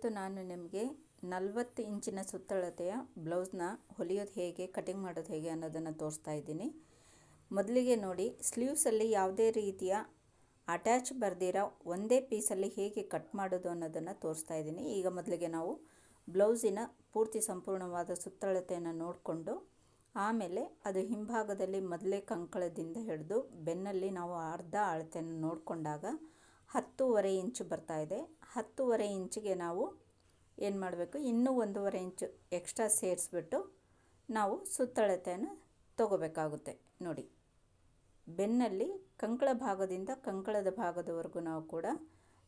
ಇವತ್ತು ನಾನು ನಿಮಗೆ ನಲವತ್ತು ಇಂಚಿನ ಸುತ್ತಳತೆಯ ಬ್ಲೌಸ್ನ ಹೊಲಿಯೋದು ಹೇಗೆ, ಕಟಿಂಗ್ ಮಾಡೋದು ಹೇಗೆ ಅನ್ನೋದನ್ನು ತೋರಿಸ್ತಾ ಇದ್ದೀನಿ. ಮೊದಲಿಗೆ ನೋಡಿ, ಸ್ಲೀವ್ಸಲ್ಲಿ ಯಾವುದೇ ರೀತಿಯ ಅಟ್ಯಾಚ್ ಬರ್ದಿರೋ ಒಂದೇ ಪೀಸಲ್ಲಿ ಹೇಗೆ ಕಟ್ ಮಾಡೋದು ಅನ್ನೋದನ್ನು ತೋರಿಸ್ತಾ ಇದ್ದೀನಿ. ಈಗ ಮೊದಲಿಗೆ ನಾವು ಬ್ಲೌಸಿನ ಪೂರ್ತಿ ಸಂಪೂರ್ಣವಾದ ಸುತ್ತಳತೆಯನ್ನು ನೋಡಿಕೊಂಡು, ಆಮೇಲೆ ಅದು ಹಿಂಭಾಗದಲ್ಲಿ ಮೊದಲೇ ಕಂಕಳದಿಂದ ಹಿಡಿದು ಬೆನ್ನಲ್ಲಿ ನಾವು ಅರ್ಧ ಅಳತೆಯನ್ನು ನೋಡಿಕೊಂಡಾಗ ಹತ್ತೂವರೆ ಇಂಚು ಬರ್ತಾ ಇದೆ. ಹತ್ತೂವರೆ ಇಂಚಿಗೆ ನಾವು ಏನು ಮಾಡಬೇಕು? ಇನ್ನೂ ಒಂದೂವರೆ ಇಂಚು ಎಕ್ಸ್ಟ್ರಾ ಸೇರಿಸ್ಬಿಟ್ಟು ನಾವು ಸುತ್ತಳತೆಯನ್ನು ತಗೋಬೇಕಾಗುತ್ತೆ. ನೋಡಿ, ಬೆನ್ನಲ್ಲಿ ಕಂಕಳ ಭಾಗದಿಂದ ಕಂಕಳದ ಭಾಗದವರೆಗೂ ನಾವು ಕೂಡ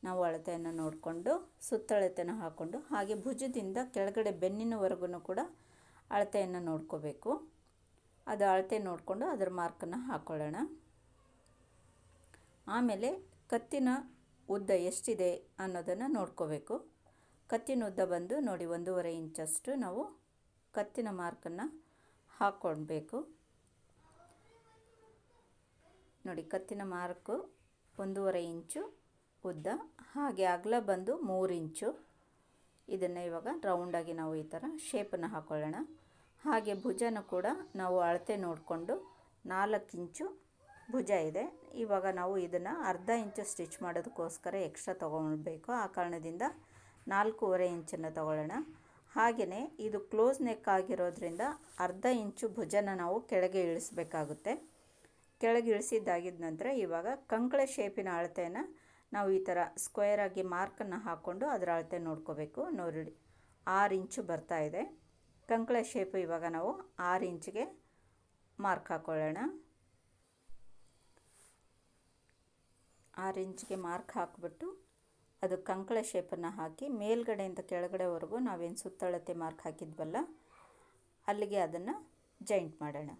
ನಾವು ಅಳತೆಯನ್ನು ನೋಡಿಕೊಂಡು ಸುತ್ತಳತೆಯನ್ನು ಹಾಕ್ಕೊಂಡು ಹಾಗೆ ಭುಜದಿಂದ ಕೆಳಗಡೆ ಬೆನ್ನಿನವರೆಗೂ ಕೂಡ ಅಳತೆಯನ್ನು ನೋಡ್ಕೋಬೇಕು. ಅದು ಅಳತೆ ನೋಡಿಕೊಂಡು ಅದರ ಮಾರ್ಕನ್ನು ಹಾಕ್ಕೊಳ್ಳೋಣ ಆಮೇಲೆ ಕತ್ತಿನ ಉದ್ದ ಎಷ್ಟಿದೆ ಅನ್ನೋದನ್ನು ನೋಡ್ಕೋಬೇಕು. ಕತ್ತಿನ ಉದ್ದ ಬಂದು ನೋಡಿ ಒಂದೂವರೆ ಇಂಚಷ್ಟು ನಾವು ಕತ್ತಿನ ಮಾರ್ಕನ್ನು ಹಾಕ್ಕೊಳ್ಬೇಕು. ನೋಡಿ ಕತ್ತಿನ ಮಾರ್ಕು ಒಂದೂವರೆ ಇಂಚು ಉದ್ದ. ಹಾಗೆ ಅಗಲ ಬಂದು ಮೂರು ಇಂಚು. ಇದನ್ನು ಇವಾಗ ರೌಂಡಾಗಿ ನಾವು ಈ ಥರ ಶೇಪನ್ನು ಹಾಕ್ಕೊಳ್ಳೋಣ ಹಾಗೆ ಭುಜನ ಕೂಡ ನಾವು ಅಳತೆ ನೋಡಿಕೊಂಡು ನಾಲ್ಕು ಇಂಚು ಭುಜ ಇದೆ. ಇವಾಗ ನಾವು ಇದನ್ನು ಅರ್ಧ ಇಂಚು ಸ್ಟಿಚ್ ಮಾಡೋದಕ್ಕೋಸ್ಕರ ಎಕ್ಸ್ಟ್ರಾ ತೊಗೊಳ್ಬೇಕು. ಆ ಕಾರಣದಿಂದ ನಾಲ್ಕೂವರೆ ಇಂಚನ್ನು ತಗೊಳ್ಳೋಣ. ಹಾಗೆಯೇ ಇದು ಕ್ಲೋಸ್ ನೆಕ್ ಆಗಿರೋದ್ರಿಂದ ಅರ್ಧ ಇಂಚು ಭುಜನ ನಾವು ಕೆಳಗೆ ಇಳಿಸಬೇಕಾಗುತ್ತೆ. ಕೆಳಗೆ ಇಳಿಸಿದ್ದಾಗಿದ್ದ ನಂತರ ಇವಾಗ ಕಂಕಳ ಶೇಪಿನ ಅಳತೆಯನ್ನು ನಾವು ಈ ಥರ ಸ್ಕ್ವೇರಾಗಿ ಮಾರ್ಕನ್ನು ಹಾಕ್ಕೊಂಡು ಅದರ ಅಳತೆ ನೋಡ್ಕೋಬೇಕು. ನೋಡಿ ಆರು ಇಂಚು ಬರ್ತಾ ಇದೆ. ಕಂಕಳ ಶೇಪು ಇವಾಗ ನಾವು ಆರು ಇಂಚಿಗೆ ಮಾರ್ಕ್ ಹಾಕ್ಕೊಳ್ಳೋಣ ಆರು ಇಂಚಿಗೆ ಮಾರ್ಕ್ ಹಾಕಿಬಿಟ್ಟು ಅದು ಕಂಕಳ ಶೇಪನ್ನು ಹಾಕಿ ಮೇಲ್ಗಡೆಯಿಂದ ಕೆಳಗಡೆವರೆಗೂ ನಾವೇನು ಸುತ್ತಳತೆ ಮಾರ್ಕ್ ಹಾಕಿದ್ವಲ್ಲ, ಅಲ್ಲಿಗೆ ಅದನ್ನು ಜಾಯಿಂಟ್ ಮಾಡೋಣ.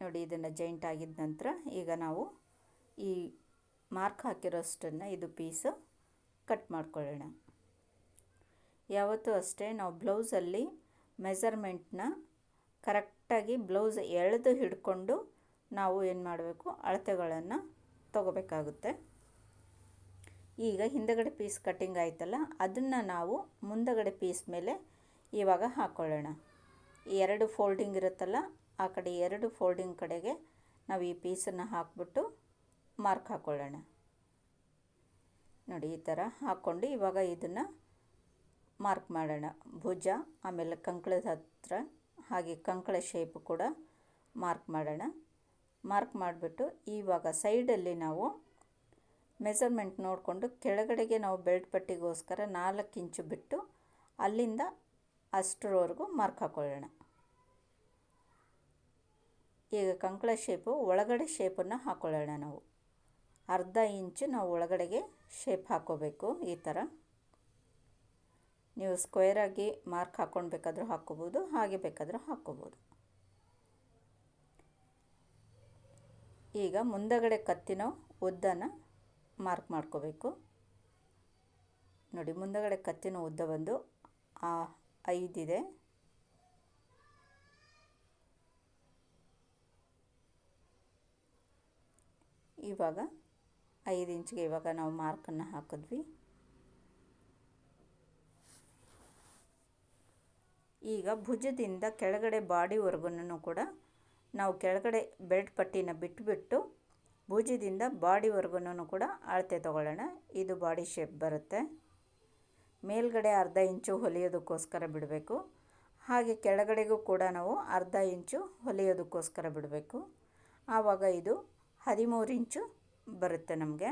ನೋಡಿ, ಇದನ್ನು ಜಾಯಿಂಟ್ ಆಗಿದ ನಂತರ ಈಗ ನಾವು ಈ ಮಾರ್ಕ್ ಹಾಕಿರೋಷ್ಟನ್ನು ಇದು ಪೀಸು ಕಟ್ ಮಾಡ್ಕೊಳ್ಳೋಣ. ಯಾವತ್ತೂ ಅಷ್ಟೇ ನಾವು ಬ್ಲೌಸಲ್ಲಿ ಮೆಸರ್ಮೆಂಟ್ನ ಕರೆಕ್ಟಾಗಿ ಬ್ಲೌಸ್ ಎಳೆದು ಹಿಡ್ಕೊಂಡು ನಾವು ಏನು ಮಾಡಬೇಕು, ಅಳತೆಗಳನ್ನು ತಗೋಬೇಕಾಗುತ್ತೆ. ಈಗ ಹಿಂದಗಡೆ ಪೀಸ್ ಕಟ್ಟಿಂಗ್ ಆಯ್ತಲ್ಲ, ಅದನ್ನು ನಾವು ಮುಂದಗಡೆ ಪೀಸ್ ಮೇಲೆ ಇವಾಗ ಹಾಕ್ಕೊಳ್ಳೋಣ ಎರಡು ಫೋಲ್ಡಿಂಗ್ ಇರುತ್ತಲ್ಲ, ಆ ಕಡೆ ಎರಡು ಫೋಲ್ಡಿಂಗ್ ಕಡೆಗೆ ನಾವು ಈ ಪೀಸನ್ನು ಹಾಕ್ಬಿಟ್ಟು ಮಾರ್ಕ್ ಹಾಕ್ಕೊಳ್ಳೋಣ ನೋಡಿ, ಈ ಥರ ಹಾಕ್ಕೊಂಡು ಇವಾಗ ಇದನ್ನು ಮಾರ್ಕ್ ಮಾಡೋಣ. ಭುಜ, ಆಮೇಲೆ ಕಂಕಳದ ಹತ್ರ ಹಾಗೆ ಕಂಕಳ ಶೇಪ್ ಕೂಡ ಮಾರ್ಕ್ ಮಾಡೋಣ. ಮಾರ್ಕ್ ಮಾಡಿಬಿಟ್ಟು ಇವಾಗ ಸೈಡಲ್ಲಿ ನಾವು ಮೆಸರ್ಮೆಂಟ್ ನೋಡಿಕೊಂಡು ಕೆಳಗಡೆಗೆ ನಾವು ಬೆಲ್ಟ್ ಪಟ್ಟಿಗೋಸ್ಕರ ನಾಲ್ಕು ಇಂಚು ಬಿಟ್ಟು ಅಲ್ಲಿಂದ ಅಷ್ಟರವರೆಗೂ ಮಾರ್ಕ್ ಹಾಕ್ಕೊಳ್ಳೋಣ ಈಗ ಕಂಕಳ ಶೇಪು ಒಳಗಡೆ ಶೇಪನ್ನು ಹಾಕ್ಕೊಳ್ಳೋಣ ನಾವು. ಅರ್ಧ ಇಂಚು ನಾವು ಒಳಗಡೆಗೆ ಶೇಪ್ ಹಾಕ್ಕೋಬೇಕು ಈ ಥರ ನೀವು ಸ್ಕ್ವೇರಾಗಿ ಮಾರ್ಕ್ ಹಾಕ್ಕೊಂಡು ಬೇಕಾದರೂ ಹಾಕ್ಕೋಬೋದು, ಹಾಗೆ ಬೇಕಾದರೂ ಹಾಕ್ಕೋಬೋದು. ಈಗ ಮುಂದಗಡೆ ಕತ್ತಿನ ಉದ್ದನ ಮಾರ್ಕ್ ಮಾಡ್ಕೋಬೇಕು. ನೋಡಿ, ಮುಂದಗಡೆ ಕತ್ತಿನ ಉದ್ದ ಬಂದು ಐದಿದೆ ಇವಾಗ ಐದು ಇಂಚಿಗೆ ಇವಾಗ ನಾವು ಮಾರ್ಕನ್ನು ಹಾಕಿದ್ವಿ. ಈಗ ಭುಜದಿಂದ ಕೆಳಗಡೆ ಬಾಡಿವರೆಗೂ ಕೂಡ ನಾವು ಕೆಳಗಡೆ ಬೆಲ್ಟ್ ಪಟ್ಟಿನ ಬಿಟ್ಟುಬಿಟ್ಟು ಭುಜದಿಂದ ಬಾಡಿವರೆಗೂ ಕೂಡ ಅಳತೆ ತೊಗೊಳ್ಳೋಣ. ಇದು ಬಾಡಿ ಶೇಪ್ ಬರುತ್ತೆ. ಮೇಲ್ಗಡೆ ಅರ್ಧ ಇಂಚು ಹೊಲಿಯೋದಕ್ಕೋಸ್ಕರ ಬಿಡಬೇಕು. ಹಾಗೆ ಕೆಳಗಡೆಗೂ ಕೂಡ ನಾವು ಅರ್ಧ ಇಂಚು ಹೊಲಿಯೋದಕ್ಕೋಸ್ಕರ ಬಿಡಬೇಕು. ಆವಾಗ ಇದು ಹದಿಮೂರು ಇಂಚು ಬರುತ್ತೆ ನಮಗೆ.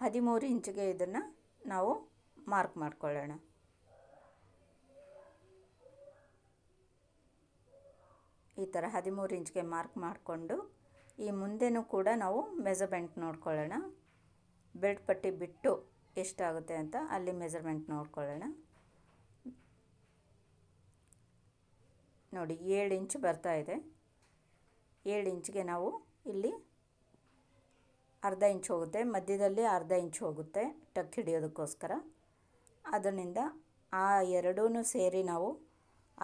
ಹದಿಮೂರು ಇಂಚಿಗೆ ಇದನ್ನು ನಾವು ಮಾರ್ಕ್ ಮಾಡ್ಕೊಳ್ಳೋಣ. ಈ ಥರ ಹದಿಮೂರು ಇಂಚ್ಗೆ ಮಾರ್ಕ್ ಮಾಡಿಕೊಂಡು ಈ ಮುಂದೆನೂ ಕೂಡ ನಾವು ಮೆಜರ್ಮೆಂಟ್ ನೋಡ್ಕೊಳ್ಳೋಣ. ಬೆಲ್ಟ್ ಪಟ್ಟಿ ಬಿಟ್ಟು ಎಷ್ಟಾಗುತ್ತೆ ಅಂತ ಅಲ್ಲಿ ಮೆಜರ್ಮೆಂಟ್ ನೋಡ್ಕೊಳ್ಳೋಣ. ನೋಡಿ, ಏಳು ಇಂಚ್ ಬರ್ತಾ ಇದೆ. ಏಳು ಇಂಚ್ಗೆ ನಾವು ಇಲ್ಲಿ ಅರ್ಧ ಇಂಚ್ ಹೋಗುತ್ತೆ. ಮಧ್ಯದಲ್ಲಿ ಅರ್ಧ ಇಂಚ್ ಹೋಗುತ್ತೆ ಟಕ್ ಹಿಡಿಯೋದಕ್ಕೋಸ್ಕರ. ಅದರಿಂದ ಆ ಎರಡೂ ಸೇರಿ ನಾವು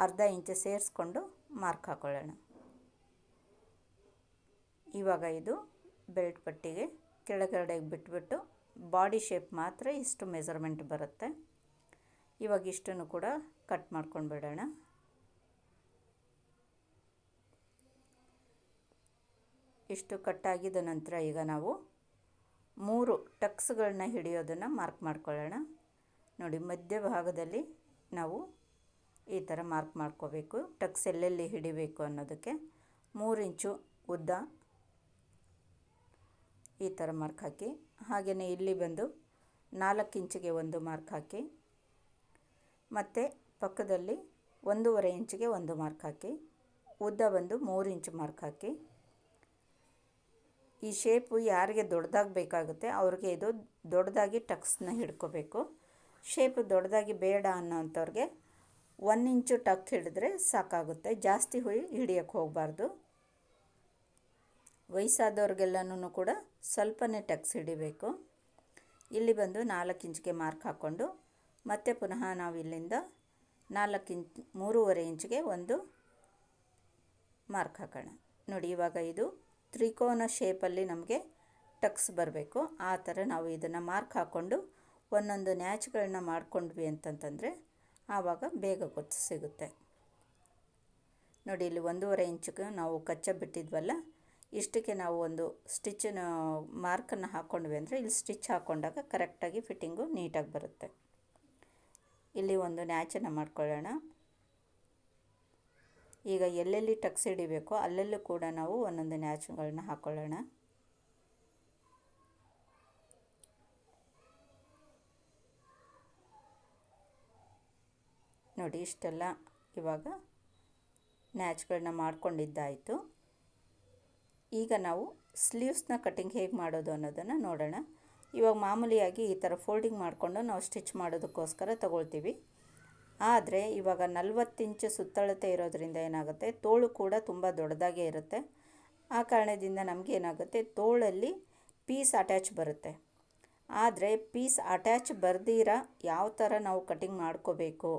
ಅರ್ಧ ಇಂಚ್ ಸೇರಿಸ್ಕೊಂಡು ಮಾರ್ಕ್ ಹಾಕ್ಕೊಳ್ಳೋಣ ಇವಾಗ ಇದು ಬೆಲ್ಟ್ ಪಟ್ಟಿಗೆ ಕೆಳಗಡೆಗೆ ಬಿಟ್ಬಿಟ್ಟು ಬಾಡಿ ಶೇಪ್ ಮಾತ್ರ ಇಷ್ಟು ಮೆಸರ್ಮೆಂಟ್ ಬರುತ್ತೆ. ಇವಾಗ ಇಷ್ಟನ್ನು ಕೂಡ ಕಟ್ ಮಾಡ್ಕೊಂಡು ಬಿಡೋಣ. ಇಷ್ಟು ಕಟ್ಟಾಗಿದ ನಂತರ ಈಗ ನಾವು ಮೂರು ಟಕ್ಸ್ಗಳನ್ನ ಹಿಡಿಯೋದನ್ನು ಮಾರ್ಕ್ ಮಾಡ್ಕೊಳ್ಳೋಣ. ನೋಡಿ ಮಧ್ಯಭಾಗದಲ್ಲಿ ನಾವು ಈ ಥರ ಮಾರ್ಕ್ ಮಾಡ್ಕೋಬೇಕು. ಟಕ್ಸ್ ಎಲ್ಲೆಲ್ಲಿ ಹಿಡಿಬೇಕು ಅನ್ನೋದಕ್ಕೆ ಮೂರು ಇಂಚು ಉದ್ದ ಈ ಥರ ಮಾರ್ಕ್ ಹಾಕಿ. ಹಾಗೆಯೇ ಇಲ್ಲಿ ಬಂದು ನಾಲ್ಕು ಇಂಚಿಗೆ ಒಂದು ಮಾರ್ಕ್ ಹಾಕಿ. ಮತ್ತು ಪಕ್ಕದಲ್ಲಿ ಒಂದೂವರೆ ಇಂಚಿಗೆ ಒಂದು ಮಾರ್ಕ್ ಹಾಕಿ. ಉದ್ದ ಬಂದು ಮೂರು ಇಂಚು ಮಾರ್ಕ್ ಹಾಕಿ. ಈ ಶೇಪು ಯಾರಿಗೆ ದೊಡ್ಡದಾಗಿ ಬೇಕಾಗುತ್ತೆ ಅವ್ರಿಗೆ ಇದು ದೊಡ್ಡದಾಗಿ ಟಕ್ಸ್ನ ಹಿಡ್ಕೋಬೇಕು. ಶೇಪ್ ದೊಡ್ಡದಾಗಿ ಬೇಡ ಅನ್ನೋಂಥವ್ರಿಗೆ ಒನ್ ಇಂಚು ಟಕ್ ಹಿಡಿದ್ರೆ ಸಾಕಾಗುತ್ತೆ. ಜಾಸ್ತಿ ಹುಯಿ ಹಿಡಿಯೋಕ್ಕೆ ಹೋಗಬಾರ್ದು. ವಯಸ್ಸಾದವ್ರಿಗೆಲ್ಲನೂ ಕೂಡ ಸ್ವಲ್ಪನೇ ಟಕ್ಸ್ ಹಿಡಿಬೇಕು. ಇಲ್ಲಿ ಬಂದು ನಾಲ್ಕು ಇಂಚಿಗೆ ಮಾರ್ಕ್ ಹಾಕ್ಕೊಂಡು ಮತ್ತೆ ಪುನಃ ನಾವು ಇಲ್ಲಿಂದ ನಾಲ್ಕು ಇಂಚ್, ಮೂರುವರೆ ಇಂಚಿಗೆ ಒಂದು ಮಾರ್ಕ್ ಹಾಕೋಣ. ನೋಡಿ, ಇವಾಗ ಇದು ತ್ರಿಕೋನ ಶೇಪಲ್ಲಿ ನಮಗೆ ಟಕ್ಸ್ ಬರಬೇಕು. ಆ ಥರ ನಾವು ಇದನ್ನು ಮಾರ್ಕ್ ಹಾಕ್ಕೊಂಡು ಒಂದೊಂದು ನ್ಯಾಚ್ಗಳನ್ನ ಮಾಡ್ಕೊಂಡ್ವಿ ಅಂತಂತಂದರೆ ಆವಾಗ ಬೇಗ ಗೊತ್ತು ಸಿಗುತ್ತೆ. ನೋಡಿ, ಇಲ್ಲಿ ಒಂದೂವರೆ ಇಂಚಿಗೆ ನಾವು ಕಚ್ಚ ಬಿಟ್ಟಿದ್ವಲ್ಲ, ಇಷ್ಟಕ್ಕೆ ನಾವು ಒಂದು ಸ್ಟಿಚ್ಚನ್ನು ಮಾರ್ಕನ್ನು ಹಾಕ್ಕೊಂಡ್ವಿ ಅಂದರೆ ಇಲ್ಲಿ ಸ್ಟಿಚ್ ಹಾಕ್ಕೊಂಡಾಗ ಕರೆಕ್ಟಾಗಿ ಫಿಟ್ಟಿಂಗು ನೀಟಾಗಿ ಬರುತ್ತೆ. ಇಲ್ಲಿ ಒಂದು ನ್ಯಾಚನ್ನು ಮಾಡ್ಕೊಳ್ಳೋಣ. ಈಗ ಎಲ್ಲೆಲ್ಲಿ ಟಕ್ಸ್ ಹಿಡಿಬೇಕೋ ಅಲ್ಲೆಲ್ಲೂ ಕೂಡ ನಾವು ಒಂದೊಂದು ನ್ಯಾಚ್ಗಳನ್ನ ಹಾಕ್ಕೊಳ್ಳೋಣ ನೋಡಿ, ಇಷ್ಟೆಲ್ಲ ಇವಾಗ ನ್ಯಾಚ್ಗಳನ್ನ ಮಾಡ್ಕೊಂಡಿದ್ದಾಯಿತು. ಈಗ ನಾವು ಸ್ಲೀವ್ಸ್ನ ಕಟಿಂಗ್ ಹೇಗೆ ಮಾಡೋದು ಅನ್ನೋದನ್ನು ನೋಡೋಣ. ಇವಾಗ ಮಾಮೂಲಿಯಾಗಿ ಈ ಥರ ಫೋಲ್ಡಿಂಗ್ ಮಾಡಿಕೊಂಡು ನಾವು ಸ್ಟಿಚ್ ಮಾಡೋದಕ್ಕೋಸ್ಕರ ತಗೊಳ್ತೀವಿ. ಆದರೆ ಇವಾಗ ನಲ್ವತ್ತು ಇಂಚು ಸುತ್ತಳತೆ ಇರೋದರಿಂದ ಏನಾಗುತ್ತೆ, ತೋಳು ಕೂಡ ತುಂಬ ದೊಡ್ಡದಾಗೇ ಇರುತ್ತೆ. ಆ ಕಾರಣದಿಂದ ನಮಗೆ ಏನಾಗುತ್ತೆ, ತೋಳಲ್ಲಿ ಪೀಸ್ ಅಟ್ಯಾಚ್ ಬರುತ್ತೆ. ಆದರೆ ಪೀಸ್ ಅಟ್ಯಾಚ್ ಬರ್ದಿರ, ಯಾವ ಥರ ನಾವು ಕಟಿಂಗ್ ಮಾಡ್ಕೋಬೇಕು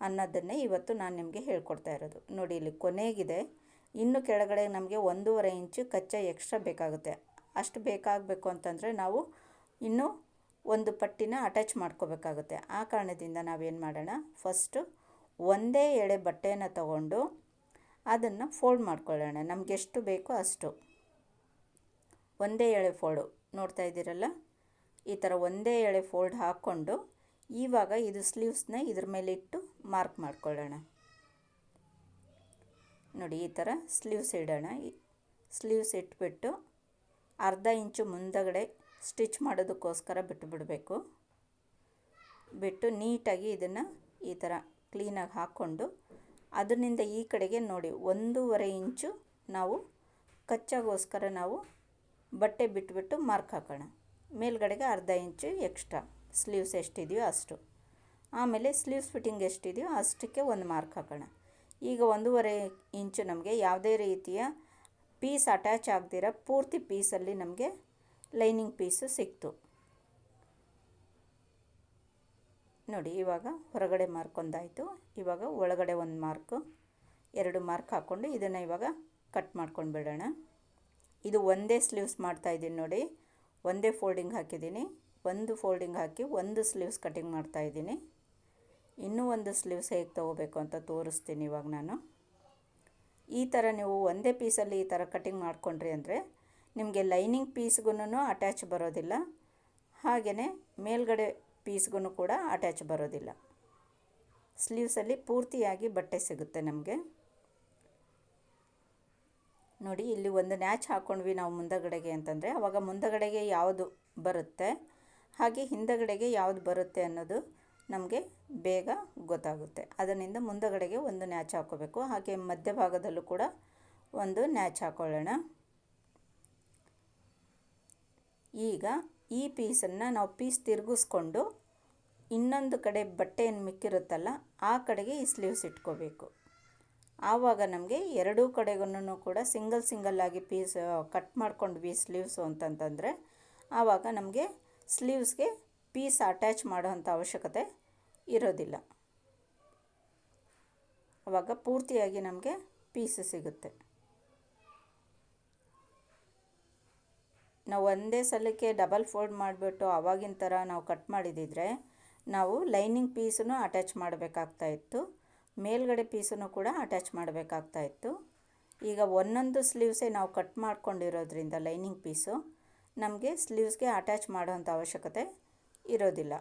ಅನ್ನೋದನ್ನೇ ಇವತ್ತು ನಾನು ನಿಮಗೆ ಹೇಳ್ಕೊಡ್ತಾ ಇರೋದು. ನೋಡಿ, ಇಲ್ಲಿ ಕೊನೆಗಿದೆ. ಇನ್ನು ಕೆಳಗಡೆ ನಮಗೆ ಒಂದೂವರೆ ಇಂಚು ಕಚ್ಚಾ ಎಕ್ಸ್ಟ್ರಾ ಬೇಕಾಗುತ್ತೆ. ಅಷ್ಟು ಬೇಕಾಗಬೇಕು ಅಂತಂದರೆ ನಾವು ಇನ್ನೂ ಒಂದು ಪಟ್ಟಿನ ಅಟ್ಯಾಚ್ ಮಾಡ್ಕೋಬೇಕಾಗುತ್ತೆ. ಆ ಕಾರಣದಿಂದ ನಾವೇನು ಮಾಡೋಣ? ಫಸ್ಟು ಒಂದೇ ಎಳೆ ಬಟ್ಟೆಯನ್ನು ತಗೊಂಡು ಅದನ್ನು ಫೋಲ್ಡ್ ಮಾಡ್ಕೊಳ್ಳೋಣ. ನಮ್ಗೆ ಎಷ್ಟು ಬೇಕೋ ಅಷ್ಟು. ಒಂದೇ ಎಳೆ ಫೋಲ್ಡು ನೋಡ್ತಾ ಇದ್ದೀರಲ್ಲ? ಈ ಥರ ಒಂದೇ ಎಳೆ ಫೋಲ್ಡ್ ಹಾಕ್ಕೊಂಡು ಇವಾಗ ಇದು ಸ್ಲೀವ್ಸ್ನ ಇದ್ರ ಮೇಲೆ ಇಟ್ಟು ಮಾರ್ಕ್ ಮಾಡ್ಕೊಳ್ಳೋಣ. ನೋಡಿ, ಈ ಥರ ಸ್ಲೀವ್ಸ್ ಇಡೋಣ. ಸ್ಲೀವ್ಸ್ ಇಟ್ಬಿಟ್ಟು ಅರ್ಧ ಇಂಚು ಮುಂದಗಡೆ ಸ್ಟಿಚ್ ಮಾಡೋದಕ್ಕೋಸ್ಕರ ಬಿಟ್ಟು ಬಿಡಬೇಕು ಬಿಟ್ಟು ನೀಟಾಗಿ ಇದನ್ನು ಈ ಥರ ಕ್ಲೀನಾಗಿ ಹಾಕ್ಕೊಂಡು ಅದರಿಂದ ಈ ಕಡೆಗೆ ನೋಡಿ, ಒಂದೂವರೆ ಇಂಚು ನಾವು ಕಚ್ಚಾಗೋಸ್ಕರ ನಾವು ಬಟ್ಟೆ ಬಿಟ್ಬಿಟ್ಟು ಮಾರ್ಕ್ ಹಾಕೋಣ. ಮೇಲ್ಗಡೆಗೆ ಅರ್ಧ ಇಂಚು ಎಕ್ಸ್ಟ್ರಾ. ಸ್ಲೀವ್ಸ್ ಎಷ್ಟಿದೆಯೋ ಅಷ್ಟು. ಆಮೇಲೆ ಸ್ಲೀವ್ಸ್ ಫಿಟ್ಟಿಂಗ್ ಎಷ್ಟಿದೆಯೋ ಅಷ್ಟಕ್ಕೆ ಒಂದು ಮಾರ್ಕ್ ಹಾಕೋಣ. ಈಗ ಒಂದೂವರೆ ಇಂಚು ನಮಗೆ ಯಾವುದೇ ರೀತಿಯ ಪೀಸ್ ಅಟ್ಯಾಚ್ ಆಗ್ದಿರ ಪೂರ್ತಿ ಪೀಸಲ್ಲಿ ನಮಗೆ ಲೈನಿಂಗ್ ಪೀಸು ಸಿಕ್ತು. ನೋಡಿ, ಇವಾಗ ಹೊರಗಡೆ ಮಾರ್ಕ್ ಒಂದಾಯಿತು. ಇವಾಗ ಒಳಗಡೆ ಒಂದು ಮಾರ್ಕು ಎರಡು ಮಾರ್ಕ್ ಹಾಕ್ಕೊಂಡು ಇದನ್ನು ಇವಾಗ ಕಟ್ ಮಾಡ್ಕೊಂಡು ಬಿಡೋಣ. ಇದು ಒಂದೇ ಸ್ಲೀವ್ಸ್ ಮಾಡ್ತಾ ಇದ್ದೀನಿ ನೋಡಿ. ಒಂದೇ ಫೋಲ್ಡಿಂಗ್ ಹಾಕಿದ್ದೀನಿ. ಒಂದು ಫೋಲ್ಡಿಂಗ್ ಹಾಕಿ ಒಂದು ಸ್ಲೀವ್ಸ್ ಕಟಿಂಗ್ ಮಾಡ್ತಾಯಿದ್ದೀನಿ ಇನ್ನೂ ಒಂದು ಸ್ಲೀವ್ಸ್ ಹೇಗೆ ತೊಗೋಬೇಕು ಅಂತ ತೋರಿಸ್ತೀನಿ ಇವಾಗ ನಾನು. ಈ ಥರ ನೀವು ಒಂದೇ ಪೀಸಲ್ಲಿ ಈ ಥರ ಕಟಿಂಗ್ ಮಾಡಿಕೊಂಡ್ರಿ ಅಂದರೆ ನಿಮಗೆ ಲೈನಿಂಗ್ ಪೀಸ್ಗೂ ಅಟ್ಯಾಚ್ ಬರೋದಿಲ್ಲ. ಹಾಗೆಯೇ ಮೇಲ್ಗಡೆ ಪೀಸ್ಗೂ ಕೂಡ ಅಟ್ಯಾಚ್ ಬರೋದಿಲ್ಲ. ಸ್ಲೀವ್ಸಲ್ಲಿ ಪೂರ್ತಿಯಾಗಿ ಬಟ್ಟೆ ಸಿಗುತ್ತೆ ನಮಗೆ. ನೋಡಿ, ಇಲ್ಲಿ ಒಂದು ನ್ಯಾಚ್ ಹಾಕ್ಕೊಂಡ್ವಿ ನಾವು ಮುಂದಗಡೆಗೆ ಅಂತಂದರೆ ಆವಾಗ ಮುಂದಗಡೆಗೆ ಯಾವುದು ಬರುತ್ತೆ, ಹಾಗೆ ಹಿಂದಗಡೆಗೆ ಯಾವುದು ಬರುತ್ತೆ ಅನ್ನೋದು ನಮಗೆ ಬೇಗ ಗೊತ್ತಾಗುತ್ತೆ. ಅದರಿಂದ ಮುಂದಗಡೆಗೆ ಒಂದು ನ್ಯಾಚ್ ಹಾಕೋಬೇಕು. ಹಾಗೆ ಮಧ್ಯಭಾಗದಲ್ಲೂ ಕೂಡ ಒಂದು ನ್ಯಾಚ್ ಹಾಕ್ಕೊಳ್ಳೋಣ ಈಗ ಈ ಪೀಸನ್ನು ನಾವು ಪೀಸ್ ತಿರುಗಿಸ್ಕೊಂಡು ಇನ್ನೊಂದು ಕಡೆ ಬಟ್ಟೆ ಮಿಕ್ಕಿರುತ್ತಲ್ಲ, ಆ ಕಡೆಗೆ ಈ ಸ್ಲೀವ್ಸ್ ಇಟ್ಕೋಬೇಕು. ಆವಾಗ ನಮಗೆ ಎರಡೂ ಕಡೆಗೂ ಕೂಡ ಸಿಂಗಲ್ ಸಿಂಗಲ್ ಆಗಿ ಪೀಸ್, ಕಟ್ ಮಾಡ್ಕೊಂಡ್ವಿ ಸ್ಲೀವ್ಸು ಅಂತಂತಂದರೆ ಆವಾಗ ನಮಗೆ ಸ್ಲೀವ್ಸ್ಗೆ ಪೀಸ್ ಅಟ್ಯಾಚ್ ಮಾಡೋವಂಥ ಅವಶ್ಯಕತೆ ಇರೋದಿಲ್ಲ. ಆವಾಗ ಪೂರ್ತಿಯಾಗಿ ನಮಗೆ ಪೀಸ್ ಸಿಗುತ್ತೆ. ನಾವು ಒಂದೇ ಸಲಕ್ಕೆ ಡಬಲ್ ಫೋಲ್ಡ್ ಮಾಡಿಬಿಟ್ಟು ಆವಾಗಿನ ಥರ ನಾವು ಕಟ್ ಮಾಡಿದಿದ್ರೆ ನಾವು ಲೈನಿಂಗ್ ಪೀಸನ್ನು ಅಟ್ಯಾಚ್ ಮಾಡಬೇಕಾಗ್ತಾ ಇತ್ತು. ಮೇಲ್ಗಡೆ ಪೀಸನ್ನು ಕೂಡ ಅಟ್ಯಾಚ್ ಮಾಡಬೇಕಾಗ್ತಾ ಇತ್ತು. ಈಗ ಒಂದೊಂದು ಸ್ಲೀವ್ಸೇ ನಾವು ಕಟ್ ಮಾಡ್ಕೊಂಡಿರೋದ್ರಿಂದ ಲೈನಿಂಗ್ ಪೀಸು ನಮಗೆ ಸ್ಲೀವ್ಸ್ಗೆ ಅಟ್ಯಾಚ್ ಮಾಡೋವಂಥ ಅವಶ್ಯಕತೆ ಇರೋದಿಲ್ಲ.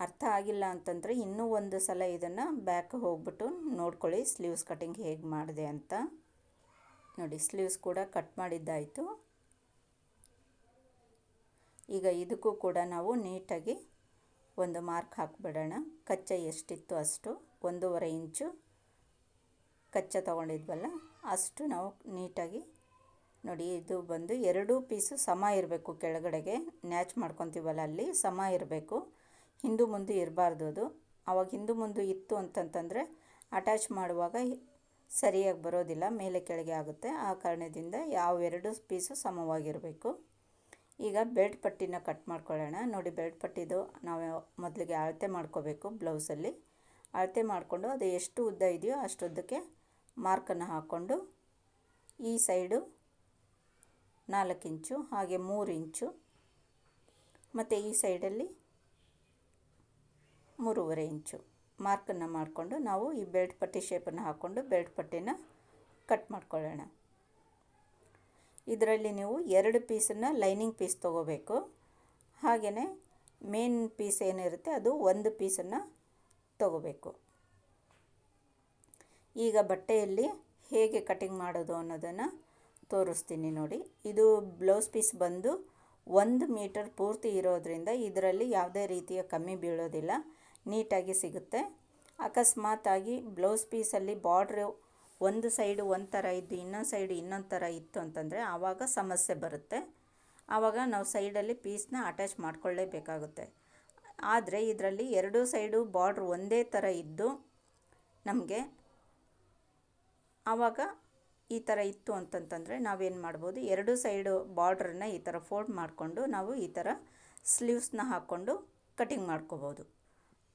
ಅರ್ಥ ಆಗಿಲ್ಲ ಅಂತಂದರೆ ಇನ್ನೂ ಒಂದು ಸಲ ಇದನ್ನು ಬ್ಯಾಕ್ ಹೋಗ್ಬಿಟ್ಟು ನೋಡ್ಕೊಳ್ಳಿ ಸ್ಲೀವ್ಸ್ ಕಟಿಂಗ್ ಹೇಗೆ ಮಾಡಿದೆ ಅಂತ. ನೋಡಿ ಸ್ಲೀವ್ಸ್ ಕೂಡ ಕಟ್ ಮಾಡಿದ್ದಾಯಿತು. ಈಗ ಇದಕ್ಕೂ ಕೂಡ ನಾವು ನೀಟಾಗಿ ಒಂದು ಮಾರ್ಕ್ ಹಾಕಿಬಿಡೋಣ. ಕಚ್ಚೆ ಎಷ್ಟಿತ್ತು ಅಷ್ಟು? ಒಂದೂವರೆ ಇಂಚು ಕಚ್ಚೆ ತೊಗೊಂಡಿದ್ವಲ್ಲ? ಅಷ್ಟು ನಾವು ನೀಟಾಗಿ ನೋಡಿ, ಇದು ಬಂದು ಎರಡೂ ಪೀಸು ಸಮ ಇರಬೇಕು ಕೆಳಗಡೆಗೆ. ನ್ಯಾಚ್ ಮಾಡ್ಕೊತೀವಲ್ಲ ಅಲ್ಲಿ, ಸಮ ಇರಬೇಕು. ಹಿಂದು ಮುಂದೆ ಇರಬಾರ್ದು ಅದು. ಆವಾಗ ಹಿಂದು ಮುಂದೆ ಇತ್ತು ಅಂತಂತಂದರೆ ಅಟ್ಯಾಚ್ ಮಾಡುವಾಗ ಸರಿಯಾಗಿ ಬರೋದಿಲ್ಲ, ಮೇಲೆ ಕೆಳಗೆ ಆಗುತ್ತೆ. ಆ ಕಾರಣದಿಂದ ಯಾವ ಎರಡು ಪೀಸು ಸಮವಾಗಿರಬೇಕು. ಈಗ ಬೆಲ್ಟ್ ಪಟ್ಟಿನ ಕಟ್ ಮಾಡ್ಕೊಳ್ಳೋಣ. ನೋಡಿ ಬೆಲ್ಟ್ ಪಟ್ಟಿದು ನಾವು ಮೊದಲಿಗೆ ಅಳತೆ ಮಾಡ್ಕೋಬೇಕು ಬ್ಲೌಸಲ್ಲಿ. ಅಳತೆ ಮಾಡಿಕೊಂಡು ಅದು ಎಷ್ಟು ಉದ್ದ ಇದೆಯೋ ಅಷ್ಟುದ್ದಕ್ಕೆ ಮಾರ್ಕನ್ನು ಹಾಕ್ಕೊಂಡು ಈ ಸೈಡು ನಾಲ್ಕು ಇಂಚು, ಹಾಗೆ ಮೂರು ಇಂಚು. ಮತ್ತು ಈ ಸೈಡಲ್ಲಿ ಮೂರುವರೆ ಇಂಚು. ಮಾರ್ಕನ್ನು ಮಾಡಿಕೊಂಡು ನಾವು ಈ ಬೆಲ್ಟ್ ಪಟ್ಟಿ ಶೇಪನ್ನು ಹಾಕ್ಕೊಂಡು ಬೆಲ್ಟ್ ಪಟ್ಟಿನ ಕಟ್ ಮಾಡ್ಕೊಳ್ಳೋಣ. ಇದರಲ್ಲಿ ನೀವು ಎರಡು ಪೀಸನ್ನು ಲೈನಿಂಗ್ ಪೀಸ್ ತೊಗೋಬೇಕು. ಹಾಗೆಯೇ ಮೇನ್ ಪೀಸ್ ಏನಿರುತ್ತೆ ಅದು ಒಂದು ಪೀಸನ್ನು ತೊಗೋಬೇಕು. ಈಗ ಬಟ್ಟೆಯಲ್ಲಿ ಹೇಗೆ ಕಟಿಂಗ್ ಮಾಡೋದು ಅನ್ನೋದನ್ನು ತೋರಿಸ್ತೀನಿ ನೋಡಿ. ಇದು ಬ್ಲೌಸ್ ಪೀಸ್ ಬಂದು ಒಂದು ಮೀಟರ್ ಪೂರ್ತಿ ಇರೋದರಿಂದ ಇದರಲ್ಲಿ ಯಾವುದೇ ರೀತಿಯ ಕಮ್ಮಿ ಬೀಳೋದಿಲ್ಲ. ನೀಟಾಗಿ ಸಿಗುತ್ತೆ. ಅಕಸ್ಮಾತಾಗಿ ಬ್ಲೌಸ್ ಪೀಸಲ್ಲಿ ಬಾರ್ಡ್ರು ಒಂದು ಸೈಡು ಒಂದು ಥರ ಇದ್ದು ಇನ್ನೊಂದು ಸೈಡು ಇನ್ನೊಂದು ಥರ ಇತ್ತು ಅಂತಂದರೆ ಆವಾಗ ಸಮಸ್ಯೆ ಬರುತ್ತೆ. ಆವಾಗ ನಾವು ಸೈಡಲ್ಲಿ ಪೀಸ್ನ ಅಟ್ಯಾಚ್ ಮಾಡ್ಕೊಳ್ಳೇಬೇಕಾಗುತ್ತೆ. ಆದರೆ ಇದರಲ್ಲಿ ಎರಡೂ ಸೈಡು ಬಾರ್ಡ್ರ್ ಒಂದೇ ಥರ ಇದ್ದು ನಮಗೆ ಆವಾಗ ಈ ಥರ ಇತ್ತು ಅಂತಂತಂದರೆ ನಾವೇನು ಮಾಡ್ಬೋದು, ಎರಡು ಸೈಡು ಬಾರ್ಡ್ರನ್ನ ಈ ಥರ ಫೋಲ್ಡ್ ಮಾಡಿಕೊಂಡು ನಾವು ಈ ಥರ ಸ್ಲೀವ್ಸ್ನ ಹಾಕ್ಕೊಂಡು ಕಟಿಂಗ್ ಮಾಡ್ಕೋಬೋದು.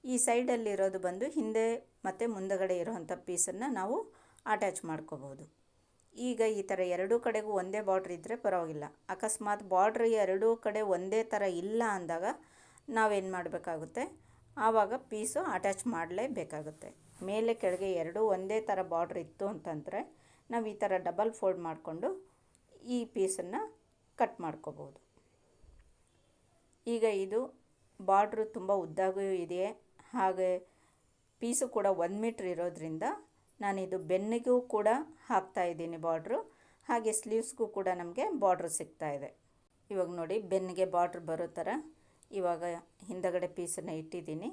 ಈ ಸೈಡಲ್ಲಿರೋದು ಬಂದು ಹಿಂದೆ ಮತ್ತು ಮುಂದಗಡೆ ಇರೋವಂಥ ಪೀಸನ್ನು ನಾವು ಅಟ್ಯಾಚ್ ಮಾಡ್ಕೋಬೋದು. ಈಗ ಈ ಥರ ಎರಡೂ ಕಡೆಗೂ ಒಂದೇ ಬಾರ್ಡ್ರ್ ಇದ್ದರೆ ಪರವಾಗಿಲ್ಲ. ಅಕಸ್ಮಾತ್ ಬಾರ್ಡ್ರ್ ಎರಡೂ ಕಡೆ ಒಂದೇ ಥರ ಇಲ್ಲ ಅಂದಾಗ ನಾವೇನು ಮಾಡಬೇಕಾಗುತ್ತೆ, ಆವಾಗ ಪೀಸು ಅಟ್ಯಾಚ್ ಮಾಡಲೇಬೇಕಾಗುತ್ತೆ. ಮೇಲೆ ಕೆಳಗೆ ಎರಡೂ ಒಂದೇ ಥರ ಬಾರ್ಡ್ರ್ ಇತ್ತು ಅಂತಂದರೆ ನಾವು ಈ ಥರ ಡಬಲ್ ಫೋಲ್ಡ್ ಮಾಡಿಕೊಂಡು ಈ ಪೀಸನ್ನು ಕಟ್ ಮಾಡ್ಕೋಬೋದು. ಈಗ ಇದು ಬಾರ್ಡ್ರು ತುಂಬ ಉದ್ದಾಗೂ ಇದೆ. ಹಾಗೆ ಪೀಸು ಕೂಡ ಒಂದು ಮೀಟ್ರ್ ಇರೋದ್ರಿಂದ ನಾನಿದು ಬೆನ್ನಿಗೂ ಕೂಡ ಹಾಕ್ತಾ ಇದ್ದೀನಿ ಬಾರ್ಡ್ರು ಹಾಗೆ ಸ್ಲೀವ್ಸ್ಗೂ ಕೂಡ ನಮಗೆ ಬಾರ್ಡ್ರ್ ಸಿಗ್ತಾ ಇದೆ. ಇವಾಗ ನೋಡಿ ಬೆನ್ನಿಗೆ ಬಾರ್ಡ್ರ್ ಬರೋ ಥರ ಇವಾಗ ಹಿಂದಗಡೆ ಪೀಸನ್ನು ಇಟ್ಟಿದ್ದೀನಿ.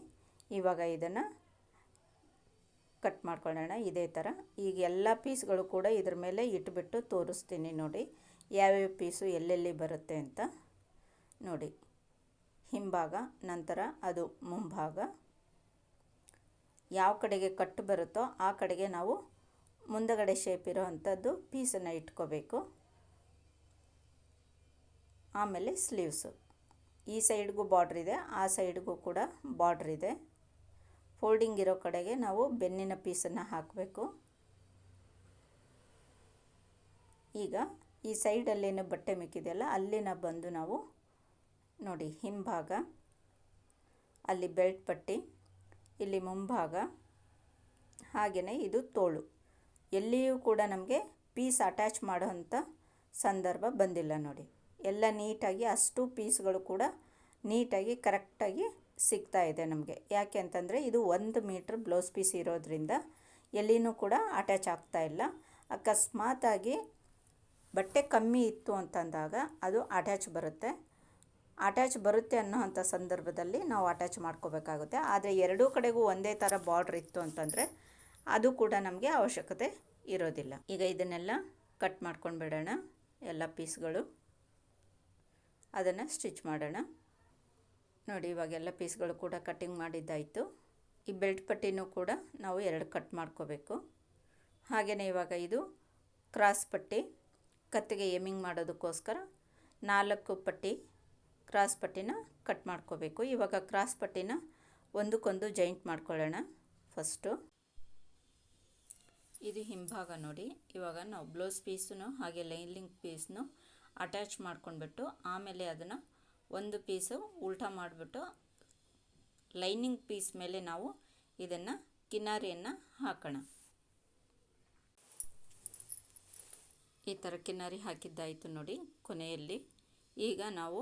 ಇವಾಗ ಇದನ್ನು ಕಟ್ ಮಾಡ್ಕೊಳ್ಳೋಣ ಇದೇ ಥರ. ಈಗ ಎಲ್ಲ ಪೀಸ್ಗಳು ಕೂಡ ಇದ್ರ ಮೇಲೆ ಇಟ್ಬಿಟ್ಟು ತೋರಿಸ್ತೀನಿ ನೋಡಿ. ಯಾವ್ಯಾವ ಪೀಸು ಎಲ್ಲೆಲ್ಲಿ ಬರುತ್ತೆ ಅಂತ ನೋಡಿ. ಹಿಂಭಾಗ, ನಂತರ ಅದು ಮುಂಭಾಗ. ಯಾವ ಕಡೆಗೆ ಕಟ್ ಬರುತ್ತೋ ಆ ಕಡೆಗೆ ನಾವು ಮುಂದಗಡೆ ಶೇಪ್ ಇರೋ ಅಂಥದ್ದು ಪೀಸನ್ನು ಇಟ್ಕೋಬೇಕು. ಆಮೇಲೆ ಸ್ಲೀವ್ಸು ಈ ಸೈಡ್ಗೂ ಬಾರ್ಡ್ರ್ ಇದೆ, ಆ ಸೈಡ್ಗೂ ಕೂಡ ಬಾರ್ಡ್ರ್ ಇದೆ. ಫೋಲ್ಡಿಂಗ್ ಇರೋ ಕಡೆಗೆ ನಾವು ಬೆನ್ನಿನ ಪೀಸನ್ನು ಹಾಕಬೇಕು. ಈಗ ಈ ಸೈಡಲ್ಲೇನು ಬಟ್ಟೆ ಮಿಕ್ಕಿದೆಯಲ್ಲ, ಅಲ್ಲಿನ ಬಂದು ನಾವು ನೋಡಿ ಹಿಂಭಾಗ, ಅಲ್ಲಿ ಬೆಲ್ಟ್ ಪಟ್ಟಿ, ಇಲ್ಲಿ ಮುಂಭಾಗ ಹಾಗೆಯೇ ಇದು ತೋಳು. ಎಲ್ಲಿಯೂ ಕೂಡ ನಮಗೆ ಪೀಸ್ ಅಟ್ಯಾಚ್ ಮಾಡೋವಂಥ ಸಂದರ್ಭ ಬಂದಿಲ್ಲ ನೋಡಿ. ಎಲ್ಲ ನೀಟಾಗಿ ಅಷ್ಟು ಪೀಸ್ಗಳು ಕೂಡ ನೀಟಾಗಿ ಕರೆಕ್ಟಾಗಿ ಸಿಗ್ತಾ ಇದೆ ನಮಗೆ. ಯಾಕೆ ಅಂತಂದರೆ ಇದು ಒಂದು ಮೀಟ್ರ್ ಬ್ಲೌಸ್ ಪೀಸ್ ಇರೋದ್ರಿಂದ ಎಲ್ಲಿನೂ ಕೂಡ ಅಟ್ಯಾಚ್ ಆಗ್ತಾ ಇಲ್ಲ. ಅಕಸ್ಮಾತಾಗಿ ಬಟ್ಟೆ ಕಮ್ಮಿ ಇತ್ತು ಅಂತಂದಾಗ ಅದು ಅಟ್ಯಾಚ್ ಬರುತ್ತೆ. ಅಟ್ಯಾಚ್ ಬರುತ್ತೆ ಅನ್ನೋ ಅಂಥ ಸಂದರ್ಭದಲ್ಲಿ ನಾವು ಅಟ್ಯಾಚ್ ಮಾಡ್ಕೋಬೇಕಾಗುತ್ತೆ. ಆದರೆ ಎರಡೂ ಕಡೆಗೂ ಒಂದೇ ಥರ ಬಾರ್ಡ್ರ್ ಇತ್ತು ಅಂತಂದರೆ ಅದು ಕೂಡ ನಮಗೆ ಅವಶ್ಯಕತೆ ಇರೋದಿಲ್ಲ. ಈಗ ಇದನ್ನೆಲ್ಲ ಕಟ್ ಮಾಡ್ಕೊಂಡು ಬಿಡೋಣ ಎಲ್ಲ ಪೀಸ್ಗಳು. ಅದನ್ನು ಸ್ಟಿಚ್ ಮಾಡೋಣ. ನೋಡಿ, ಇವಾಗೆಲ್ಲ ಪೀಸ್ಗಳು ಕೂಡ ಕಟ್ಟಿಂಗ್ ಮಾಡಿದ್ದಾಯಿತು. ಈ ಬೆಲ್ಟ್ ಪಟ್ಟಿನೂ ಕೂಡ ನಾವು ಎರಡು ಕಟ್ ಮಾಡ್ಕೋಬೇಕು. ಹಾಗೆಯೇ ಇವಾಗ ಇದು ಕ್ರಾಸ್ ಪಟ್ಟಿ. ಕತ್ತಿಗೆ ಏಮಿಂಗ್ ಮಾಡೋದಕ್ಕೋಸ್ಕರ ನಾಲ್ಕು ಪಟ್ಟಿ ಕ್ರಾಸ್ ಪಟ್ಟಿನ ಕಟ್ ಮಾಡ್ಕೋಬೇಕು. ಇವಾಗ ಕ್ರಾಸ್ ಪಟ್ಟಿನ ಒಂದಕ್ಕೊಂದು ಜಾಯಿಂಟ್ ಮಾಡ್ಕೊಳ್ಳೋಣ ಫಸ್ಟು. ಇದು ಹಿಂಭಾಗ ನೋಡಿ. ಇವಾಗ ನಾವು ಬ್ಲೌಸ್ ಪೀಸನ್ನು ಹಾಗೆ ಲೈನಿಂಗ್ ಪೀಸ್ನು ಅಟ್ಯಾಚ್ ಮಾಡ್ಕೊಂಡ್ಬಿಟ್ಟು ಆಮೇಲೆ ಅದನ್ನು ಒಂದು ಪೀಸು ಉಲ್ಟಾ ಮಾಡಿಬಿಟ್ಟು ಲೈನಿಂಗ್ ಪೀಸ್ ಮೇಲೆ ನಾವು ಇದನ್ನು ಕಿನ್ನಾರಿಯನ್ನು ಹಾಕೋಣ. ಈ ಥರ ಕಿನ್ನಾರಿ ಹಾಕಿದ್ದಾಯಿತು ನೋಡಿ ಕೊನೆಯಲ್ಲಿ. ಈಗ ನಾವು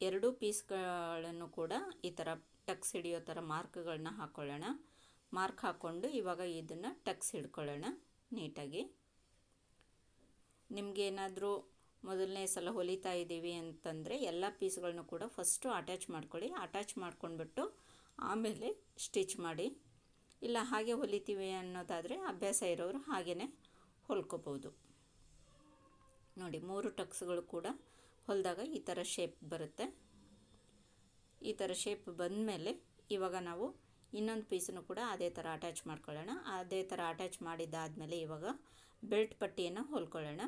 ಎರಡೂ ಪೀಸ್ಗಳನ್ನು ಕೂಡ ಈ ಥರ ಟಕ್ಸ್ ಹಿಡಿಯೋ ಥರ ಮಾರ್ಕ್ಗಳನ್ನ ಹಾಕ್ಕೊಳ್ಳೋಣ ಮಾರ್ಕ್ ಹಾಕ್ಕೊಂಡು ಇವಾಗ ಇದನ್ನು ಟಕ್ಸ್ ಹಿಡ್ಕೊಳ್ಳೋಣ ನೀಟಾಗಿ. ನಿಮಗೇನಾದರೂ ಮೊದಲನೇ ಸಲ ಹೊಲಿತಾ ಇದ್ದೀವಿ ಅಂತಂದರೆ ಎಲ್ಲ ಪೀಸ್ಗಳನ್ನು ಕೂಡ ಫಸ್ಟು ಅಟ್ಯಾಚ್ ಮಾಡ್ಕೊಳ್ಳಿ. ಅಟ್ಯಾಚ್ ಮಾಡ್ಕೊಂಡ್ಬಿಟ್ಟು ಆಮೇಲೆ ಸ್ಟಿಚ್ ಮಾಡಿ. ಇಲ್ಲ ಹಾಗೆ ಹೊಲಿತೀವಿ ಅನ್ನೋದಾದರೆ ಅಭ್ಯಾಸ ಇರೋರು ಹಾಗೇ ಹೊಲ್ಕೋಬೋದು. ನೋಡಿ ಮೂರು ಟಕ್ಸ್ಗಳು ಕೂಡ ಹೊಲಿದಾಗ ಈ ಥರ ಶೇಪ್ ಬರುತ್ತೆ. ಈ ಥರ ಶೇಪ್ ಬಂದಮೇಲೆ ಇವಾಗ ನಾವು ಇನ್ನೊಂದು ಪೀಸನ್ನು ಕೂಡ ಅದೇ ಥರ ಅಟ್ಯಾಚ್ ಮಾಡ್ಕೊಳ್ಳೋಣ. ಅದೇ ಥರ ಅಟ್ಯಾಚ್ ಮಾಡಿದ್ದಾದಮೇಲೆ ಇವಾಗ ಬೆಲ್ಟ್ ಪಟ್ಟಿಯನ್ನು ಹೊಲ್ಕೊಳ್ಳೋಣ.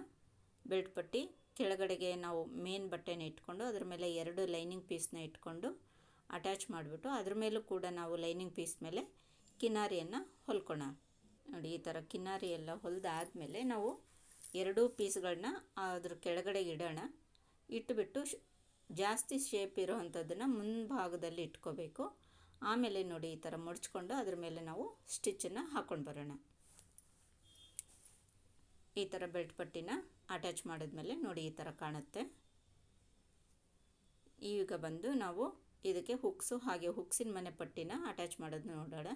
ಬೆಲ್ಟ್ ಪಟ್ಟಿ ಕೆಳಗಡೆಗೆ ನಾವು ಮೇನ್ ಬಟ್ಟೆನ ಇಟ್ಕೊಂಡು ಅದ್ರ ಮೇಲೆ ಎರಡು ಲೈನಿಂಗ್ ಪೀಸ್ನ ಇಟ್ಕೊಂಡು ಅಟ್ಯಾಚ್ ಮಾಡಿಬಿಟ್ಟು ಅದ್ರ ಮೇಲೂ ಕೂಡ ನಾವು ಲೈನಿಂಗ್ ಪೀಸ್ ಮೇಲೆ ಕಿನಾರಿಯನ್ನು ಹೊಲ್ಕೋಣ ನೋಡಿ, ಈ ಥರ ಕಿನಾರಿ ಎಲ್ಲ ಹೊಲಿದಾದ್ಮೇಲೆ ನಾವು ಎರಡೂ ಪೀಸ್ಗಳನ್ನ ಅದ್ರ ಕೆಳಗಡೆ ಇಡೋಣ. ಇಟ್ಟುಬಿಟ್ಟು ಜಾಸ್ತಿ ಶೇಪ್ ಇರೋವಂಥದ್ದನ್ನು ಮುಂಭಾಗದಲ್ಲಿ ಇಟ್ಕೋಬೇಕು. ಆಮೇಲೆ ನೋಡಿ, ಈ ಥರ ಮುಡ್ಚ್ಕೊಂಡು ಅದ್ರ ಮೇಲೆ ನಾವು ಸ್ಟಿಚ್ಚನ್ನು ಹಾಕ್ಕೊಂಡು ಬರೋಣ. ಈ ಥರ ಬೆಲ್ಟ್ ಪಟ್ಟಿನ ಅಟ್ಯಾಚ್ ಮಾಡಿದ್ಮೇಲೆ ನೋಡಿ ಈ ಥರ ಕಾಣುತ್ತೆ. ಈಗ ಬಂದು ನಾವು ಇದಕ್ಕೆ ಹುಕ್ಸು ಹಾಗೆ ಹುಕ್ಸಿನ ಮನೆ ಪಟ್ಟಿನ ಅಟ್ಯಾಚ್ ಮಾಡೋದನ್ನ ನೋಡೋಣ.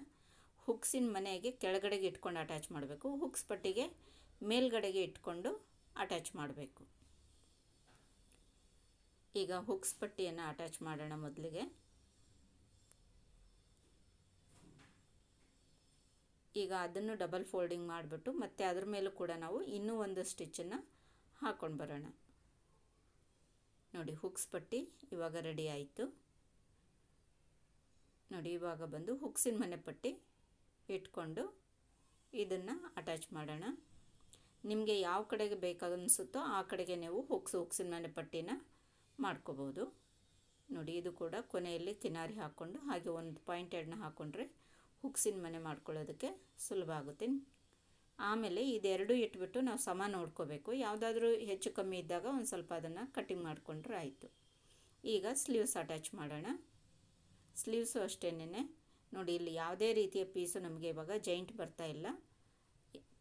ಹುಕ್ಸಿನ ಮನೆಗೆ ಕೆಳಗಡೆಗೆ ಇಟ್ಕೊಂಡು ಅಟ್ಯಾಚ್ ಮಾಡಬೇಕು. ಹುಕ್ಸ್ ಪಟ್ಟಿಗೆ ಮೇಲ್ಗಡೆಗೆ ಇಟ್ಕೊಂಡು ಅಟ್ಯಾಚ್ ಮಾಡಬೇಕು. ಈಗ ಹುಕ್ಸ್ ಪಟ್ಟಿಯನ್ನು ಅಟ್ಯಾಚ್ ಮಾಡೋಣ ಮೊದಲಿಗೆ. ಈಗ ಅದನ್ನು ಡಬಲ್ ಫೋಲ್ಡಿಂಗ್ ಮಾಡಿಬಿಟ್ಟು ಮತ್ತೆ ಅದ್ರ ಮೇಲೂ ಕೂಡ ನಾವು ಇನ್ನೂ ಒಂದು ಸ್ಟಿಚ್ಚನ್ನು ಹಾಕ್ಕೊಂಡು ಬರೋಣ. ನೋಡಿ ಹುಕ್ಸ್ ಪಟ್ಟಿ ಇವಾಗ ರೆಡಿ ಆಯಿತು. ನೋಡಿ, ಇವಾಗ ಬಂದು ಹುಕ್ಸಿನ ಮನೆ ಪಟ್ಟಿ ಇಟ್ಕೊಂಡು ಇದನ್ನು ಅಟ್ಯಾಚ್ ಮಾಡೋಣ. ನಿಮಗೆ ಯಾವ ಕಡೆಗೆ ಬೇಕಾಗನ್ಸುತ್ತೋ ಆ ಕಡೆಗೆ ನೀವು ಹುಕ್ಸ್ ಹುಕ್ಸಿನ ಮನೆ ಪಟ್ಟಿನ ಮಾಡ್ಕೋಬೋದು. ನೋಡಿ, ಇದು ಕೂಡ ಕೊನೆಯಲ್ಲಿ ಕಿನಾರಿ ಹಾಕ್ಕೊಂಡು ಹಾಗೆ ಒಂದು ಪಾಯಿಂಟ್ ಎರಡನ್ನ ಹಾಕ್ಕೊಂಡ್ರೆ ಹುಕ್ಸಿನ ಮನೆ ಮಾಡ್ಕೊಳ್ಳೋದಕ್ಕೆ ಸುಲಭ ಆಗುತ್ತೆ. ಆಮೇಲೆ ಇದೆರಡು ಇಟ್ಬಿಟ್ಟು ನಾವು ಸಮ ನೋಡ್ಕೋಬೇಕು. ಯಾವುದಾದ್ರೂ ಹೆಚ್ಚು ಕಮ್ಮಿ ಇದ್ದಾಗ ಒಂದು ಸ್ವಲ್ಪ ಅದನ್ನು ಕಟಿಂಗ್ ಮಾಡಿಕೊಂಡ್ರೆ ಆಯಿತು. ಈಗ ಸ್ಲೀವ್ಸ್ ಅಟ್ಯಾಚ್ ಮಾಡೋಣ. ಸ್ಲೀವ್ಸು ಅಷ್ಟೇನೆ ನೋಡಿ, ಇಲ್ಲಿ ಯಾವುದೇ ರೀತಿಯ ಪೀಸು ನಮಗೆ ಇವಾಗ ಜೈಂಟ್ ಬರ್ತಾ ಇಲ್ಲ.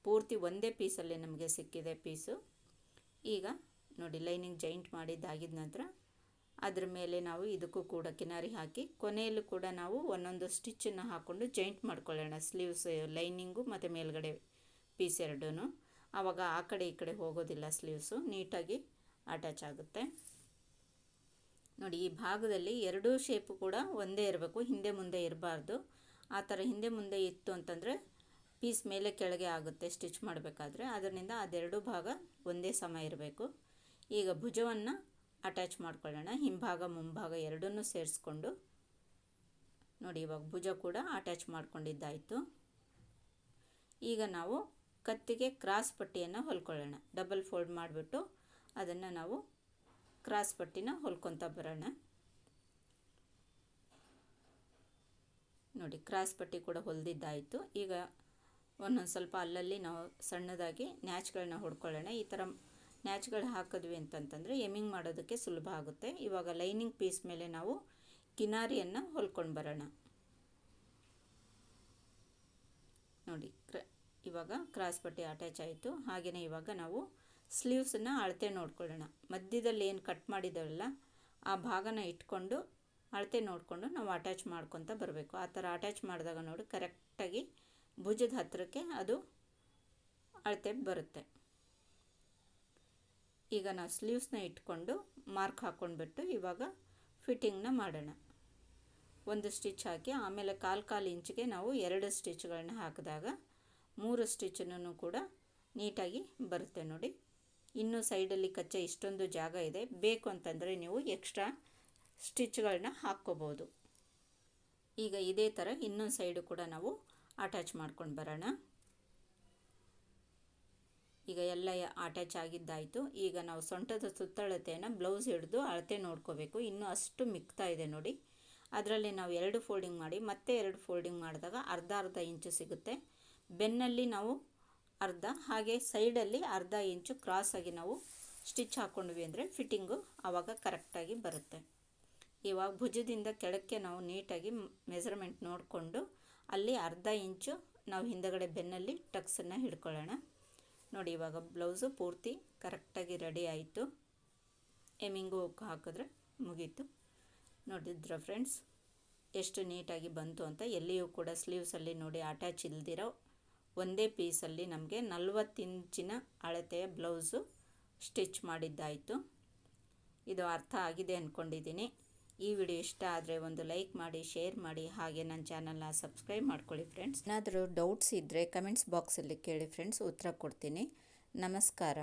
ಪೂರ್ತಿ ಒಂದೇ ಪೀಸಲ್ಲಿ ನಮಗೆ ಸಿಕ್ಕಿದೆ ಪೀಸು ಈಗ ನೋಡಿ ಲೈನಿಂಗ್ ಜೈಂಟ್ ಮಾಡಿದ್ದಾಗಿದ ನಂತರ ಅದ್ರ ಮೇಲೆ ನಾವು ಇದಕ್ಕೂ ಕೂಡ ಕಿನಾರಿ ಹಾಕಿ, ಕೊನೆಯಲ್ಲೂ ಕೂಡ ನಾವು ಒಂದೊಂದು ಸ್ಟಿಚ್ಚನ್ನು ಹಾಕ್ಕೊಂಡು ಜೈಂಟ್ ಮಾಡ್ಕೊಳ್ಳೋಣ. ಸ್ಲೀವ್ಸ್ ಲೈನಿಂಗು ಮತ್ತು ಮೇಲ್ಗಡೆ ಪೀಸ್ ಎರಡೂ ಆವಾಗ ಆ ಕಡೆ ಈ ಕಡೆ ಹೋಗೋದಿಲ್ಲ ಸ್ಲೀವ್ಸು ನೀಟಾಗಿ ಅಟ್ಯಾಚ್ ಆಗುತ್ತೆ. ನೋಡಿ, ಈ ಭಾಗದಲ್ಲಿ ಎರಡೂ ಶೇಪು ಕೂಡ ಒಂದೇ ಇರಬೇಕು, ಹಿಂದೆ ಮುಂದೆ ಇರಬಾರ್ದು. ಆ ಥರ ಹಿಂದೆ ಮುಂದೆ ಇತ್ತು ಅಂತಂದರೆ ಪೀಸ್ ಮೇಲೆ ಕೆಳಗೆ ಆಗುತ್ತೆ ಸ್ಟಿಚ್ ಮಾಡಬೇಕಾದ್ರೆ. ಅದರಿಂದ ಅದೆರಡು ಭಾಗ ಒಂದೇ ಸಮ ಇರಬೇಕು. ಈಗ ಭುಜವನ್ನು ಅಟ್ಯಾಚ್ ಮಾಡ್ಕೊಳ್ಳೋಣ. ಹಿಂಭಾಗ, ಮುಂಭಾಗ ಎರಡನ್ನೂ ಸೇರಿಸ್ಕೊಂಡು. ನೋಡಿ, ಇವಾಗ ಭುಜ ಕೂಡ ಅಟ್ಯಾಚ್ ಮಾಡ್ಕೊಂಡಿದ್ದಾಯಿತು. ಈಗ ನಾವು ಕತ್ತಿಗೆ ಕ್ರಾಸ್ ಪಟ್ಟಿಯನ್ನು ಹೊಲ್ಕೊಳ್ಳೋಣ. ಡಬಲ್ ಫೋಲ್ಡ್ ಮಾಡಿಬಿಟ್ಟು ಅದನ್ನು ನಾವು ಕ್ರಾಸ್ ಪಟ್ಟಿನ ಹೊಲ್ಕೊತ ಬರೋಣ. ನೋಡಿ, ಕ್ರಾಸ್ ಪಟ್ಟಿ ಕೂಡ ಹೊಲ್ದಿದ್ದಾಯಿತು. ಈಗ ಒಂದೊಂದು ಸ್ವಲ್ಪ ಅಲ್ಲಲ್ಲಿ ನಾವು ಸಣ್ಣದಾಗಿ ನ್ಯಾಚ್ಗಳನ್ನ ಹೊಡ್ಕೊಳ್ಳೋಣ. ಈ ಥರ ನ್ಯಾಚ್ಗಳು ಹಾಕಿದ್ವಿ ಅಂತಂತಂದರೆ ಎಮ್ಮಿಂಗ್ ಮಾಡೋದಕ್ಕೆ ಸುಲಭ ಆಗುತ್ತೆ. ಇವಾಗ ಲೈನಿಂಗ್ ಪೀಸ್ ಮೇಲೆ ನಾವು ಕಿನಾರಿಯನ್ನು ಹೊಲ್ಕೊಂಡು ಬರೋಣ. ನೋಡಿ, ಕ್ರ ಇವಾಗ ಕ್ರಾಸ್ ಪಟ್ಟಿ ಅಟ್ಯಾಚ್ ಆಯಿತು. ಹಾಗೆಯೇ ಇವಾಗ ನಾವು ಸ್ಲೀವ್ಸನ್ನು ಅಳತೆ ನೋಡ್ಕೊಳ್ಳೋಣ. ಮಧ್ಯದಲ್ಲಿ ಏನು ಕಟ್ ಮಾಡಿದವಲ್ಲ ಆ ಭಾಗನ ಇಟ್ಕೊಂಡು ಅಳತೆ ನೋಡಿಕೊಂಡು ನಾವು ಅಟ್ಯಾಚ್ ಮಾಡ್ಕೊತ ಬರಬೇಕು. ಆ ಥರ ಅಟ್ಯಾಚ್ ಮಾಡಿದಾಗ ನೋಡಿ ಕರೆಕ್ಟಾಗಿ ಭುಜದ ಹತ್ತಿರಕ್ಕೆ ಅದು ಅಳತೆ ಬರುತ್ತೆ. ಈಗ ನಾವು ಸ್ಲೀವ್ಸ್ನ ಇಟ್ಕೊಂಡು ಮಾರ್ಕ್ ಹಾಕ್ಕೊಂಡ್ಬಿಟ್ಟು ಇವಾಗ ಫಿಟ್ಟಿಂಗ್ನ ಮಾಡೋಣ. ಒಂದು ಸ್ಟಿಚ್ ಹಾಕಿ, ಆಮೇಲೆ ಕಾಲು ಕಾಲು ಇಂಚಿಗೆ ನಾವು ಎರಡು ಸ್ಟಿಚ್ಗಳನ್ನ ಹಾಕಿದಾಗ ಮೂರು ಸ್ಟಿಚ್ನೂ ಕೂಡ ನೀಟಾಗಿ ಬರುತ್ತೆ ನೋಡಿ. ಇನ್ನೂ ಸೈಡಲ್ಲಿ ಕಚ್ಚೆ ಇಷ್ಟೊಂದು ಜಾಗ ಇದೆ. ಬೇಕು ಅಂತಂದರೆ ನೀವು ಎಕ್ಸ್ಟ್ರಾ ಸ್ಟಿಚ್ಗಳನ್ನ ಹಾಕ್ಕೋಬೋದು. ಈಗ ಇದೇ ಥರ ಇನ್ನೊಂದು ಸೈಡು ಕೂಡ ನಾವು ಅಟ್ಯಾಚ್ ಮಾಡ್ಕೊಂಡು ಬರೋಣ. ಈಗ ಎಲ್ಲ ಅಟ್ಯಾಚ್ ಆಗಿದ್ದಾಯಿತು. ಈಗ ನಾವು ಸೊಂಟದ ಸುತ್ತಳತೆಯನ್ನು ಬ್ಲೌಸ್ ಹಿಡಿದು ಅಳತೆ ನೋಡ್ಕೋಬೇಕು. ಇನ್ನೂ ಅಷ್ಟು ಮಿಕ್ತಾ ಇದೆ ನೋಡಿ. ಅದರಲ್ಲಿ ನಾವು ಎರಡು ಫೋಲ್ಡಿಂಗ್ ಮಾಡಿ, ಮತ್ತೆ ಎರಡು ಫೋಲ್ಡಿಂಗ್ ಮಾಡಿದಾಗ ಅರ್ಧ ಅರ್ಧ ಇಂಚು ಸಿಗುತ್ತೆ. ಬೆನ್ನಲ್ಲಿ ನಾವು ಅರ್ಧ, ಹಾಗೆ ಸೈಡಲ್ಲಿ ಅರ್ಧ ಇಂಚು ಕ್ರಾಸಾಗಿ ನಾವು ಸ್ಟಿಚ್ ಹಾಕ್ಕೊಂಡ್ವಿ ಅಂದರೆ ಫಿಟ್ಟಿಂಗು ಆವಾಗ ಕರೆಕ್ಟಾಗಿ ಬರುತ್ತೆ. ಇವಾಗ ಭುಜದಿಂದ ಕೆಳಕ್ಕೆ ನಾವು ನೀಟಾಗಿ ಮೆಸರ್ಮೆಂಟ್ ನೋಡಿಕೊಂಡು ಅಲ್ಲಿ ಅರ್ಧ ಇಂಚು ನಾವು ಹಿಂದಗಡೆ ಬೆನ್ನಲ್ಲಿ ಟಕ್ಸನ್ನು ಹಿಡ್ಕೊಳ್ಳೋಣ. ನೋಡಿ, ಇವಾಗ ಬ್ಲೌಸು ಪೂರ್ತಿ ಕರೆಕ್ಟಾಗಿ ರೆಡಿ ಆಯಿತು. ಎಮಿಂಗು ಹಾಕಿದ್ರೆ ಮುಗೀತು. ನೋಡಿದ್ರ ಫ್ರೆಂಡ್ಸ್ ಎಷ್ಟು ನೀಟಾಗಿ ಬಂತು ಅಂತ ಎಲ್ಲಿಯೂ ಕೂಡ ಸ್ಲೀವ್ಸಲ್ಲಿ ನೋಡಿ ಅಟ್ಯಾಚ್ ಇಲ್ದಿರೋ ಒಂದೇ ಪೀಸಲ್ಲಿ ನಮಗೆ ನಲ್ವತ್ತು ಇಂಚಿನ ಅಳತೆಯ ಬ್ಲೌಸು ಸ್ಟಿಚ್ ಮಾಡಿದ್ದಾಯಿತು. ಇದು ಅರ್ಥ ಆಗಿದೆ ಅಂದ್ಕೊಂಡಿದ್ದೀನಿ ಈ ವಿಡಿಯೋ ಇಷ್ಟ ಆದರೆ ಒಂದು ಲೈಕ್ ಮಾಡಿ, ಶೇರ್ ಮಾಡಿ, ಹಾಗೆ ನನ್ನ ಚಾನಲ್ನ ಸಬ್ಸ್ಕ್ರೈಬ್ ಮಾಡ್ಕೊಳ್ಳಿ ಫ್ರೆಂಡ್ಸ್. ಏನಾದರೂ ಡೌಟ್ಸ್ ಇದ್ದರೆ ಕಮೆಂಟ್ಸ್ ಬಾಕ್ಸಲ್ಲಿ ಕೇಳಿ ಫ್ರೆಂಡ್ಸ್, ಉತ್ತರ ಕೊಡ್ತೀನಿ. ನಮಸ್ಕಾರ.